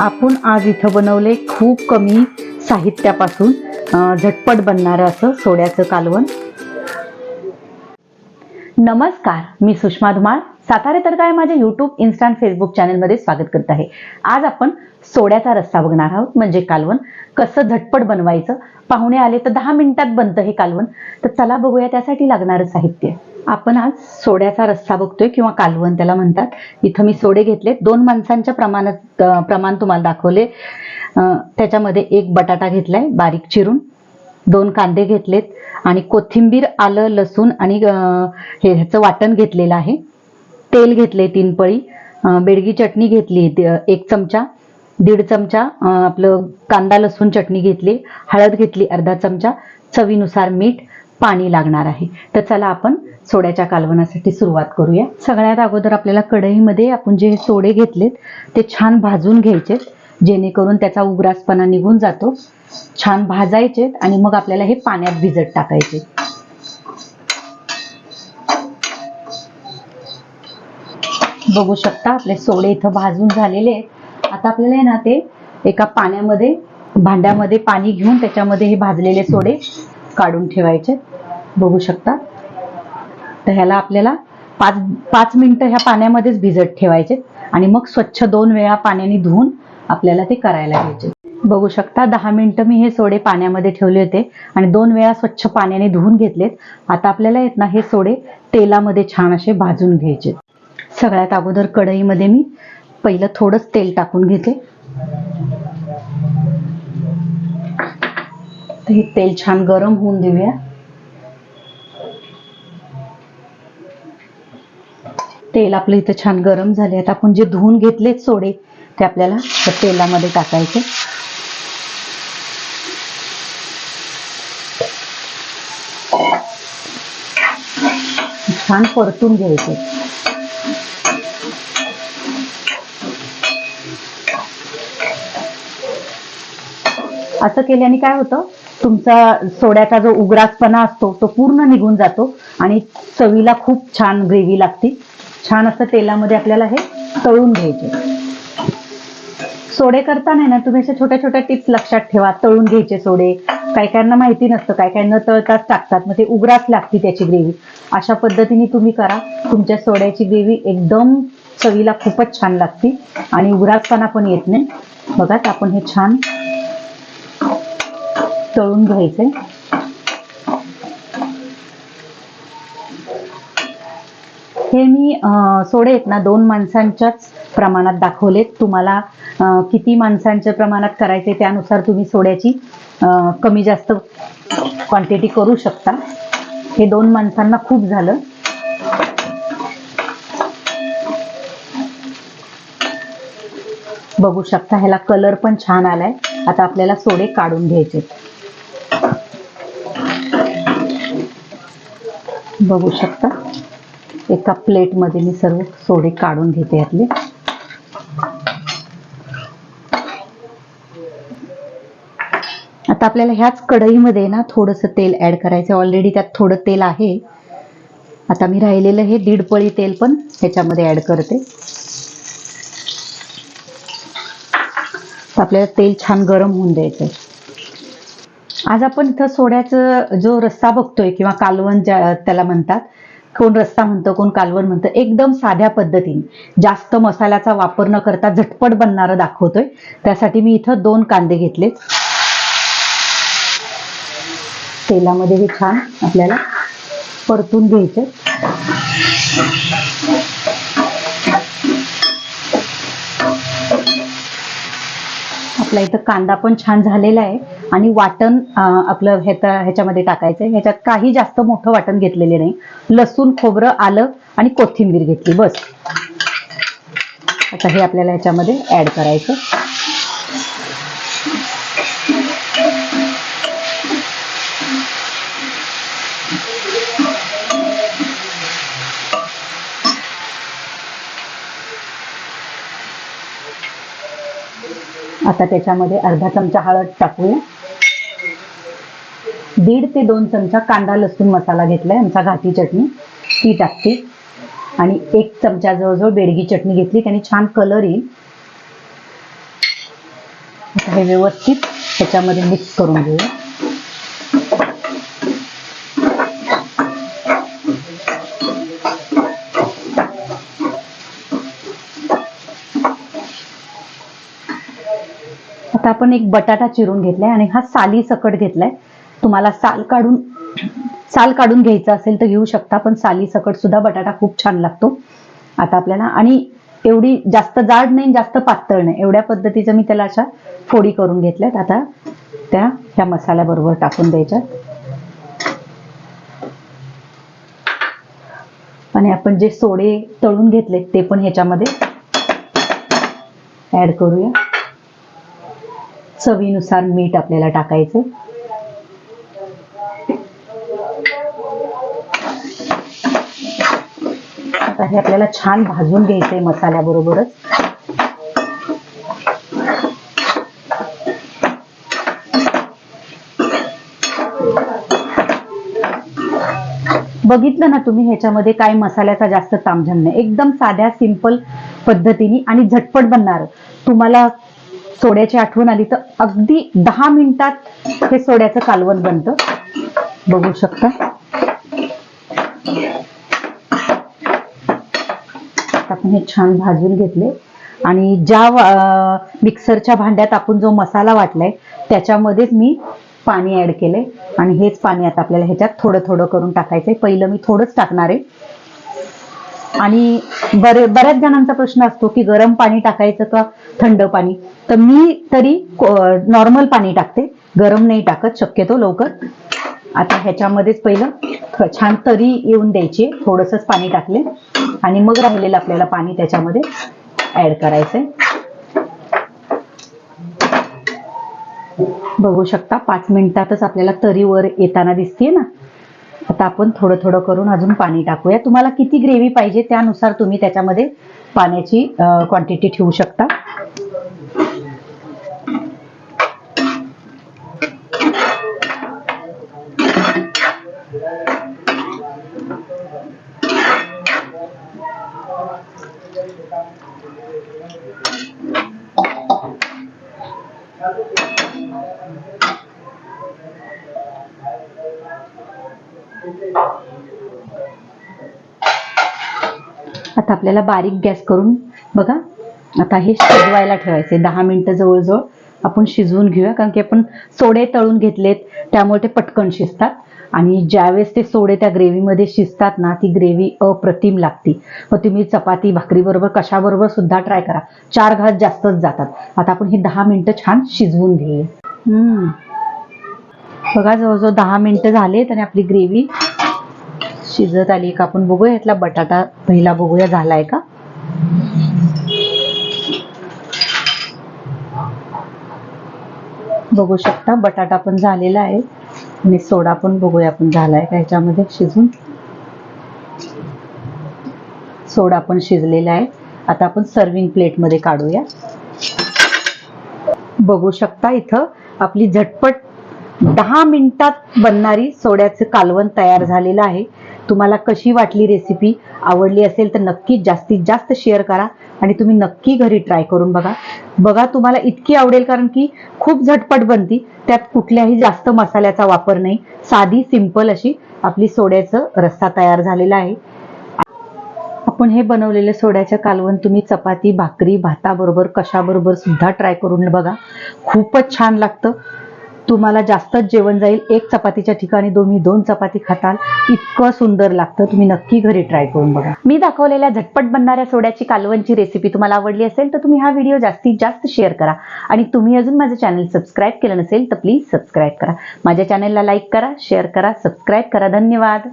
आपण आज इथं बनवले खूप कमी साहित्यापासून झटपट बनणारं असं सोड्याचं कालवण. नमस्कार मी सुषमा धुमाळ. सातारे तर काय माझ्या युट्यूब इन्स्टा फेसबुक चॅनलमध्ये स्वागत करत आहे. आज आपण सोड्याचा रस्सा बघणार आहोत म्हणजे कालवण. कसं झटपट बनवायचं? पाहुणे आले तर दहा मिनिटात बनतं हे कालवण. तर चला बघूया त्यासाठी लागणारं साहित्य. आपण आज सोड्याचा रस्सा बघतोय किंवा कालवण त्याला म्हणतात. इथं मी सोडे घेतले. दोन माणसांच्या प्रमाणात प्रमाण तुम्हाला दाखवले. त्याच्यामध्ये एक बटाटा घेतलाय बारीक चिरून. दोन कांदे घेतलेत. आणि कोथिंबीर आलं लसूण आणि हे ह्याचं वाटण घेतलेलं आहे. तेल घेतले तीन पळी. बेडगी चटणी घेतली एक चमचा. दीड चमचा आपलं कांदा लसूण चटणी घेतली. हळद घेतली अर्धा चमचा. चवीनुसार मीठ. पाणी लागणार आहे. तर चला आपण सोड्याच्या कालवणासाठी सुरुवात करूया. सगळ्यात अगोदर आपल्याला कढईमध्ये आपण जे सोडे घेतलेत ते छान भाजून घ्यायचे जेणेकरून त्याचा उग्रासपणा निघून जातो. छान भाजायचे आणि मग आपल्याला हे पाण्यात भिजत टाकायचे. बघू शकता आपले सोडे इथं भाजून झालेले आहेत. आता आपल्याला आहे ना ते एका पाण्यामध्ये भांड्यामध्ये पाणी घेऊन त्याच्यामध्ये हे भाजलेले सोडे काढून ठेवायचे. बघू शकता. तर ह्याला आपल्याला पाच पाच मिनिटं ह्या पाण्यामध्येच भिजत ठेवायचे. आणि मग स्वच्छ दोन वेळा पाण्याने धुवून आपल्याला ते करायला घ्यायचे. बघू शकता दहा मिनिटं मी हे सोडे पाण्यामध्ये ठेवले होते. आणि दोन वेळा स्वच्छ पाण्याने धुवून घेतलेत. आता आपल्याला येत ना हे सोडे तेलामध्ये छान असे भाजून घ्यायचे. सगळ्यात अगोदर कढईमध्ये मी पहिलं थोडंच तेल टाकून घेते. तर हे तेल छान गरम होऊन देऊया. तेल आपलं इथं छान गरम झाले आता आपण जे धुवून घेतलेत सोडे ते आपल्याला त्या तेलामध्ये टाकायचे. छान परतून घ्यायचे. असं केल्याने काय होतं? तुमचा सोड्याचा जो उग्रासपणा असतो तो पूर्ण निघून जातो आणि चवीला खूप छान ग्रेव्ही लागते. छान असं तेलामध्ये आपल्याला हे तळून घ्यायचे. सोडे करताना ना तुम्ही अशा छोट्या छोट्या टिप्स लक्षात ठेवा. तळून घ्यायचे सोडे. काही काहींना माहिती नसतं काही काहींना तळताच टाकतात. मग ते उग्रास लागते त्याची ग्रेव्ही अशा पद्धतीने तुम्ही करा. तुमच्या सोड्याची ग्रेव्ही एकदम चवीला खूपच छान लागते. आणि उग्रासपणा पण येत नाही. बघा आपण हे छान तळून घ्यायचे. हे मी सोडे आहेत ना दोन माणसांच्याच प्रमाणात दाखवलेत तुम्हाला किती माणसांच्या प्रमाणात करायचे त्यानुसार तुम्ही सोड्याची कमी जास्त क्वांटिटी करू शकता. हे दोन माणसांना खूप झालं. बघू शकता ह्याला कलर पण छान आलाय. आता आपल्याला सोडे काढून घ्यायचे बघू शकता. एका प्लेटमध्ये मी सर्व सोडे काढून घेते यातले आता आपल्याला ह्याच कढईमध्ये ना थोडंसं तेल ऍड करायचं ऑलरेडी त्यात थोडं तेल आहे. आता मी राहिलेलं हे दीड पळी तेल पण ह्याच्यामध्ये ऍड करते. तर आपल्याला तेल छान गरम होऊन द्यायचं आहे आज आपण इथं सोड्याचं जो रस्सा बघतोय किंवा कालवण ज्या त्याला म्हणतात कोण रस्सा म्हणतं कोण कालवण म्हणतं एकदम साध्या पद्धतीने. जास्त मसाल्याचा वापर न करता झटपट बनणारं दाखवतोय. त्यासाठी मी इथं दोन कांदे घेतले तेलामध्ये हे छान आपल्याला परतून घ्यायचे आपला इथं कांदा पण छान झालेला आहे. आणि वाटण आपलं ह्याचा ह्याच्यामध्ये टाकायचं आहे ह्याच्यात काही जास्त मोठं वाटण घेतलेले नाही. लसूण खोबरं आलं आणि कोथिंबीर घेतली. बस. आता हे आपल्याला ह्याच्यामध्ये ऍड करायचं आता त्याच्यामध्ये अर्धा चमचा हळद टाकूया दीड ते दोन चमचा कांदा लसूण मसाला घेतलाय आमचा घाटी चटणी. ती टाकते. आणि एक चमचा जवळजवळ बेडगी चटणी घेतली त्याने छान कलर येईल. हे व्यवस्थित त्याच्यामध्ये मिक्स करून घेऊया आता आपण एक बटाटा चिरून घेतलाय आणि हा साली सकट घेतलाय. तुम्हाला साल काढून साल काढून घ्यायचा असेल तर घेऊ शकता पण साली सकट सुद्धा बटाटा खूप छान लागतो. आता आपल्याला आणि एवढी जास्त जाड नाही जास्त पातळ नाही. एवढ्या पद्धतीचं मी त्याला अशा फोडी करून घेतल्यात. आता त्या ह्या मसाल्याबरोबर टाकून द्यायच्या. आणि आपण जे सोडे तळून घेतले ते पण ह्याच्यामध्ये ऍड करूया. चवीनुसार मीठ आपल्याला टाकायचं. आता हे आपल्याला छान भाजून घ्यायचंय मसाल्याबरोबरच. बघितलं ना तुम्ही ह्याच्यामध्ये काय मसाल्याचा जास्त तामझाम नाही. एकदम साध्या सिंपल पद्धतीने आणि झटपट बनणार. तुम्हाला सोड्याची आठवण आली तर अगदी दहा मिनिटात हे सोड्याचं कालवण बनतं. बघू शकता. आपण हे छान भाजून घेतले. आणि ज्या मिक्सरच्या भांड्यात आपण जो मसाला वाटलाय त्याच्यामध्येच मी पाणी ऍड केलंय. आणि हेच पाणी आता आपल्याला ह्याच्यात थोडं थोडं करून टाकायचंय. पहिलं मी थोडंच टाकणार आहे. आणि बरे बऱ्याच जणांचा प्रश्न असतो की गरम पाणी टाकायचं का थंड पाणी? तर मी तरी नॉर्मल पाणी टाकते. गरम नाही टाकत शक्यतो लवकर. आता ह्याच्यामध्येच पहिलं छान तरी येऊन द्यायची. थोडंसंच पाणी टाकले. आणि मग राहिलेलं आपल्याला पाणी त्याच्यामध्ये ऍड करायचंय. बघू शकता पाच मिनिटातच आपल्याला तरी वर येताना दिसतेय ना? आता आपण थोडं थोडं करून अजून पाणी टाकूया. तुम्हाला किती ग्रेव्ही पाहिजे त्यानुसार तुम्ही त्याच्यामध्ये पाण्याची क्वांटिटी ठेवू शकता. आता आपल्याला बारीक गॅस करून बघा. आता हे शिजवायला ठेवायचे. दहा मिनिटं जवळजवळ आपण शिजवून घेऊया. कारण की आपण सोडे तळून घेतलेत त्यामुळे ते पटकन शिजतात. आणि ज्यावेळेस ते सोडे त्या ग्रेव्हीमध्ये शिजतात ना ती ग्रेव्ही अप्रतिम लागती. मग तुम्ही चपाती भाकरी बरोबर कशाबरोबर सुद्धा ट्राय करा. चार घास जास्तच जातात. आता आपण ही दहा मिनिटं छान शिजवून घेऊया. हम्म. बघा जवळजवळ दहा मिनिटं झालेत आणि आपली ग्रेव्ही शिजत आली का? आपण बघूया यातला बटाटा पहिला बघूया झालाय का? बघू शकता बटाटा पण झालेला आहे. आणि सोडा पण बघूया आपण झालाय का याच्यामध्ये शिजून. सोडा पण शिजलेला आहे. आता आपण सर्विंग प्लेटमध्ये काढूया. बघू शकता इथं आपली झटपट दहा मिनिटात बनणारी सोड्याचं कालवण तयार झालेलं आहे. तुम्हाला कशी वाटली रेसिपी आवडली असेल तर नक्की जास्तीत जास्त शेअर करा आणि तुम्ही नक्की घरी ट्राय करून बघा. बघा तुम्हाला इतकी आवडेल कारण की खूप झटपट बनती. त्यात कुठल्याही जास्त मसाल्याचा वापर नाही. साधी सिंपल अशी आपली सोड्याचं रस्सा तयार झालेला आहे. आपण हे बनवलेले सोड्याच्या कालवण तुम्ही चपाती भाकरी भाताबरोबर कशाबरोबर सुद्धा ट्राय करून बघा. खूपच छान लागतं. तुम्हाला जास्तच जेवण जाईल. एक चपातीच्या ठिकाणी तुम्ही दोन चपाती खाताल. इतकं सुंदर लागतं. तुम्ही नक्की घरी ट्राय करून बघा. मी दाखवलेल्या झटपट बनणाऱ्या सोड्याची कालवणची रेसिपी तुम्हाला आवडली असेल तर तुम्ही हा व्हिडिओ जास्तीत जास्त शेअर करा. आणि तुम्ही अजून माझं चॅनल सबस्क्राईब केलं नसेल तर प्लीज सबस्क्राईब करा. माझ्या चॅनलला लाईक करा शेअर करा सबस्क्राईब करा. धन्यवाद.